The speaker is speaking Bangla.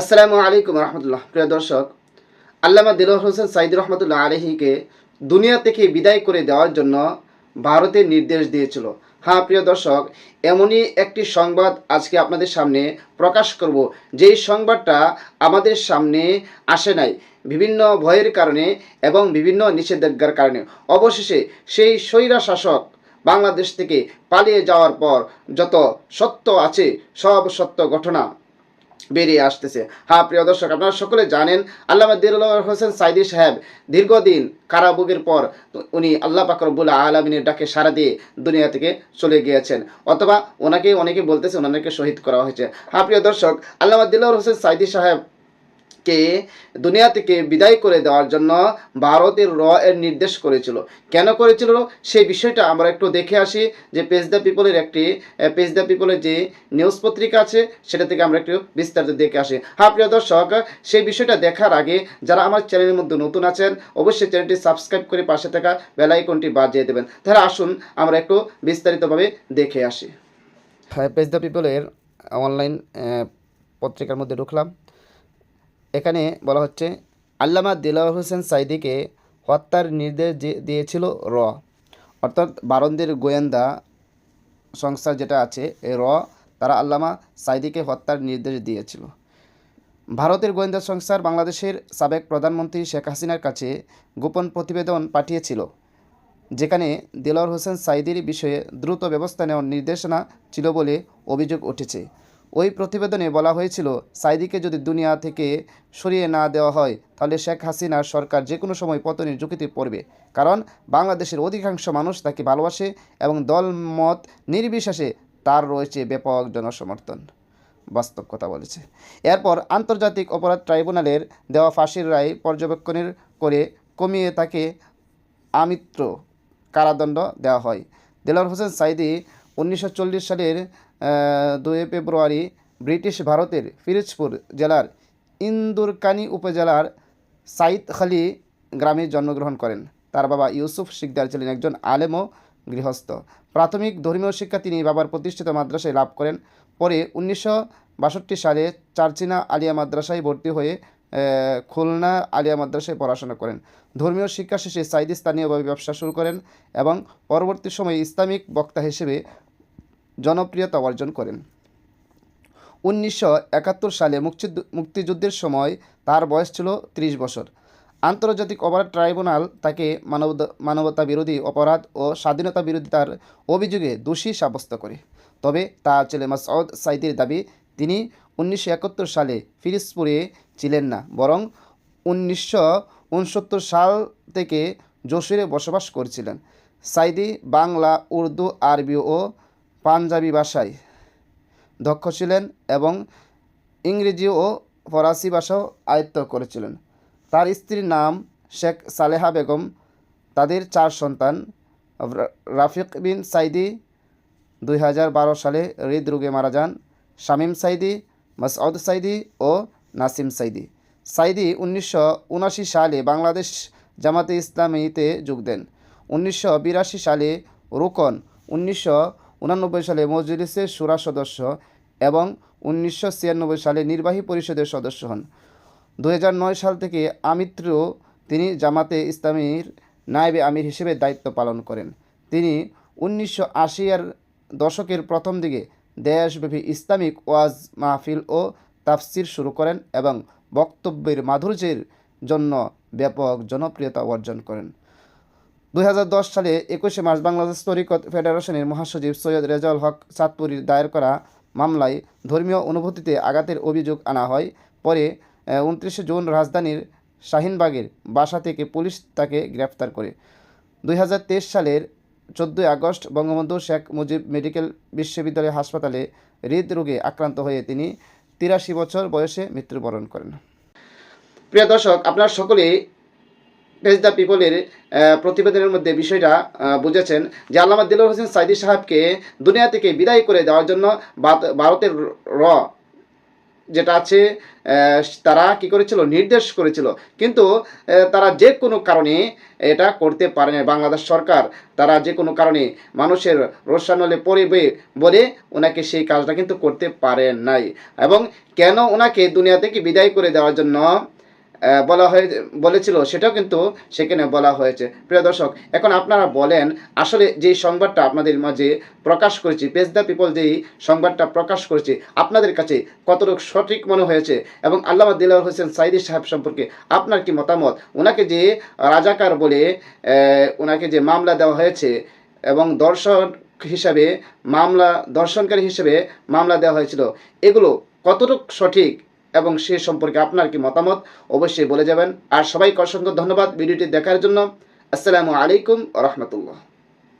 আসসালামু আলাইকুম রহমতুল্লাহ। প্রিয় দর্শক, আল্লামা দিলর হোসেন সাইদ রহমতুল্লাহ আলহিকে দুনিয়া থেকে বিদায় করে দেওয়ার জন্য ভারতের নির্দেশ দিয়েছিল। হ্যাঁ প্রিয় দর্শক, এমনই একটি সংবাদ আজকে আপনাদের সামনে প্রকাশ করব। যেই সংবাদটা আমাদের সামনে আসে নাই, বিভিন্ন ভয়ের কারণে এবং বিভিন্ন নিষেধাজ্ঞার কারণে। অবশেষে সেই স্বৈরা শাসক বাংলাদেশ থেকে পালিয়ে যাওয়ার পর যত সত্য আছে, সব সত্য ঘটনা বেরিয়ে আসতেছে। হ্যাঁ প্রিয় দর্শক, আপনারা সকলে জানেন, আল্লামা দিলুল্লাহ হোসেন সাইদি সাহেব দীর্ঘদিন কারাভোগের পর উনি আল্লাহ পাকরবুল আলমিনের ডাকে সারা দিয়ে দুনিয়া থেকে চলে গিয়েছেন। অথবা ওনাকে, অনেকে বলতেছে ওনাকে শহীদ করা হয়েছে। হ্যাঁ প্রিয় দর্শক, আল্লামা দিলুর হোসেন সাইদি সাহেব কে দুনিয়া থেকে বিদায় করে দেওয়ার জন্য ভারতের র এর নির্দেশ করেছিল। কেন করেছিল? সেই বিষয়টা আমরা একটু দেখে আসি যে পেজ দ্য পিপলের একটি পেজ দ্য পিপলের যে নিউজ পত্রিকা আছে, সেটা থেকে আমরা একটু বিস্তারিত দেখে আসি। হ্যাঁ প্রিয় দর্শক, সেই বিষয়টা দেখার আগে যারা আমার চ্যানেলের মধ্যে নতুন আছেন, অবশ্যই চ্যানেলটি সাবস্ক্রাইব করে পাশে থাকা বেল আইকনটি বাজিয়ে দেবেন। তাহলে আসুন, আমরা একটু বিস্তারিতভাবে দেখে আসি। হ্যাঁ পেজ দ্য পিপলের অনলাইন পত্রিকার মধ্যে ঢুকলাম। এখানে বলা হচ্ছে, আল্লামা দিলাওয়ার হোসেন সাইদিকে হত্যার নির্দেশ দিয়েছিল র। অর্থাৎ বারন্দের গোয়েন্দা সংস্থা যেটা আছে এই র, তারা আল্লামা সাইদিকে হত্যার নির্দেশ দিয়েছিল। ভারতের গোয়েন্দা সংস্থার বাংলাদেশের সাবেক প্রধানমন্ত্রী শেখ হাসিনার কাছে গোপন প্রতিবেদন পাঠিয়েছিল, যেখানে দিলওয়ার হোসেন সাইদির বিষয়ে দ্রুত ব্যবস্থা নেওয়ার নির্দেশনা ছিল বলে অভিযোগ উঠেছে। ওই প্রতিবেদনে বলা হয়েছিল সাইদিকে যদি দুনিয়া থেকে সরিয়ে না দেওয়া হয়, তাহলে শেখ হাসিনার সরকার যে কোনো সময় পতনের ঝুঁকিতে পড়বে। কারণ বাংলাদেশের অধিকাংশ মানুষ তাকে ভালোবাসে এবং দলমত নির্বিশেষে তার রয়েছে ব্যাপক জনসমর্থন। বাস্তব কথা বলেছে। এরপর আন্তর্জাতিক অপরাধ ট্রাইব্যুনালের দেওয়া ফাঁসির রায় পর্যবেক্ষণের করে কমিয়ে তাকে আমিত্র কারাদণ্ড দেওয়া হয়। দেলার হোসেন সাইদি উনিশশো চল্লিশ সালের দুই ফেব্রুয়ারি ব্রিটিশ ভারতের ফিরোজপুর জেলার ইন্দুরকানি উপজেলার সাইদখালি গ্রামে জন্মগ্রহণ করেন। তার বাবা ইউসুফ শিকদার ছিলেন একজন আলেম ও গৃহস্থ। প্রাথমিক ধর্মীয় শিক্ষা তিনি বাবার প্রতিষ্ঠিত মাদ্রাসায় লাভ করেন। পরে উনিশশো বাষট্টি সালে চারচিনা আলিয়া মাদ্রাসায় ভর্তি হয়ে খুলনা আলিয়া মাদ্রাসায় পড়াশোনা করেন। ধর্মীয় শিক্ষা শেষে সাইদি স্থানীয়ভাবে ব্যবসা শুরু করেন এবং পরবর্তী সময়ে ইসলামিক বক্তা হিসেবে জনপ্রিয়তা অর্জন করেন। উনিশশো একাত্তর সালে মুক্তিযুদ্ধ- মুক্তিযুদ্ধের সময় তার বয়স ছিল ত্রিশ বছর। আন্তর্জাতিক অপরাধ ট্রাইব্যুনাল তাকে মানবতা মানবতা বিরোধী অপরাধ ও স্বাধীনতা বিরোধিতার অভিযোগে দোষী সাব্যস্ত করে। তবে তার ছেলে মাসউদ সাইদির দাবি, তিনি উনিশশো একাত্তর সালে ফিরিজপুরে ছিলেন না, বরং উনিশশো উনসত্তর সাল থেকে যশোরে বসবাস করছিলেন। সাইদি বাংলা, উর্দু, আরবি ও পাঞ্জাবি ভাষায় দক্ষ ছিলেন এবং ইংরেজি ও ফরাসি ভাষাও আয়ত্ত করেছিলেন। তার স্ত্রীর নাম শেখ সালেহা বেগম, তাদের চার সন্তান রাফিক বিন সাইদি দুই হাজার বারো সালে হৃদরোগে মারা যান, শামীম সাইদি, মাসউদ সাইদি ও নাসিম সাইদি। সাইদি উনিশশো উনাশি সালে বাংলাদেশ জামাতে ইসলামীতে যোগ দেন। উনিশশো বিরাশি সালে রুকন, উনিশশো উনানব্বই সালে মজলিসের সুরা সদস্য এবং উনিশশো ছিয়ানব্বই সালে নির্বাহী পরিষদের সদস্য হন। দু সাল থেকে আমিত্র তিনি জামাতে ইসলামীর নায়েবে আমির হিসেবে দায়িত্ব পালন করেন। তিনি উনিশশো আশিয়ার দশকের প্রথম দিকে দেশব্যাপী ইসলামিক ওয়াজ মাহফিল ও তাফসির শুরু করেন এবং বক্তব্যের মাধুর্যের জন্য ব্যাপক জনপ্রিয়তা অর্জন করেন। দুই হাজার দশ সালে একুশে মার্চ বাংলাদেশ তরিকত ফেডারেশনের মহাসচিব সৈয়দ রেজাউল হক চাঁদপুরীর দায়ের করা মামলায় ধর্মীয় অনুভূতিতে আঘাতের অভিযোগ আনা হয়। পরে উনত্রিশে জুন রাজধানীর শাহিনবাগের বাসা থেকে পুলিশ তাকে গ্রেফতার করে। দুই হাজার তেইশ সালের চোদ্দোই আগস্ট বঙ্গবন্ধু শেখ মুজিব মেডিকেল বিশ্ববিদ্যালয় হাসপাতালে হৃদরোগে আক্রান্ত হয়ে তিনি তিরাশি বছর বয়সে মৃত্যুবরণ করেন। প্রিয় দর্শক, আপনারা সকলেই পেজ দ্য পিপলের প্রতিবেদনের মধ্যে বিষয়টা বুঝেছেন যে আল্লামা দিলর হোসেন সাইদি সাহেবকে দুনিয়া থেকে বিদায় করে দেওয়ার জন্য ভারতের র যেটা আছে তারা কি করেছিল? নির্দেশ করেছিল। কিন্তু তারা যে কোনো কারণে এটা করতে পারে না বাংলাদেশ সরকার, তারা যে কোনো কারণে মানুষের রোশানলে পড়বে বলে ওনাকে সেই কাজটা কিন্তু করতে পারে নাই। এবং কেন ওনাকে দুনিয়া থেকে বিদায় করে দেওয়ার জন্য বলা হয়ে, বলেছিল, সেটাও কিন্তু সেখানে বলা হয়েছে। প্রিয় দর্শক, এখন আপনারা বলেন, আসলে যে সংবাদটা আপনাদের মাঝে প্রকাশ করেছি পেজ দ্য পিপল যেই সংবাদটা প্রকাশ করেছি, আপনাদের কাছে কতটুকু সঠিক মনে হয়েছে? এবং আল্লামা দিলার হোসেন সাইদি সাহেব সম্পর্কে আপনার কি মতামত? ওনাকে যে রাজাকার বলে ওনাকে যে মামলা দেওয়া হয়েছে, এবং দর্শন হিসাবে মামলা, দর্শনকারী হিসেবে মামলা দেওয়া হয়েছিল, এগুলো কতটুকু সঠিক? এবং সে সম্পর্কে আপনার কি মতামত, অবশ্যই বলে যাবেন। আর সবাইকে অসংখ্য ধন্যবাদ ভিডিওটি দেখার জন্য। আসসালামু আলাইকুম রহমতুল্লাহ।